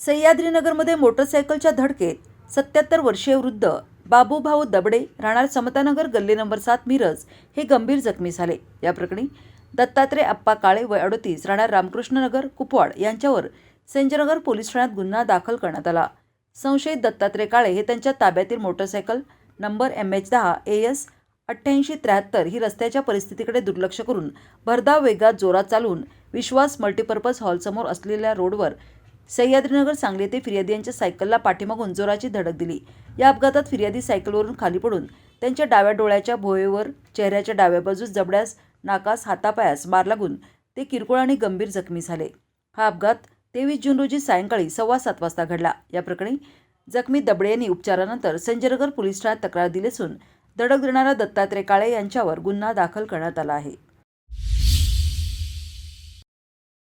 सह्याद्रीनगरमध्ये मोटरसायकलच्या धडकेत सत्याहत्तर वर्षीय वृद्ध बाबूभाऊ दबडे राहणार समतानगर गल्ली नंबर सात मिरज हे गंभीर जखमी झाले. या प्रकरणी दत्तात्रय अप्पा काळे वय अडतीस राहणार रामकृष्णनगर कुपवाड यांच्यावर सेंजनगर पोलीस ठाण्यात गुन्हा दाखल करण्यात आला. संशयित दत्तात्रय काळे हे त्यांच्या ताब्यातील मोटरसायकल नंबर एम एच दहा ए एस अठ्ठ्याऐंशी त्र्याहत्तर ही रस्त्याच्या परिस्थितीकडे दुर्लक्ष करून भरधाव वेगात जोरात चालवून विश्वास मल्टीपर्पज हॉलसमोर असलेल्या रोडवर सह्याद्रीनगर सांगली येथे फिर्यादी यांच्या सायकलला पाठीमागून जोराची धडक दिली. या अपघातात फिर्यादी सायकलवरून खाली पडून त्यांच्या डाव्या डोळ्याच्या भोयेवर चेहऱ्याच्या डाव्या बाजूस जबड्यास नाकास हातापायास मार लागून ते किरकोळ आणि गंभीर जखमी झाले. हा अपघात तेवीस जून रोजी सायंकाळी सव्वा सात वाजता घडला. या प्रकरणी जखमी दबडे यांनी उपचारानंतर संजयनगर पोलीस ठाण्यात तक्रार दिली असून धडक देणारा दत्तात्रय काळे यांच्यावर गुन्हा दाखल करण्यात आला आहे.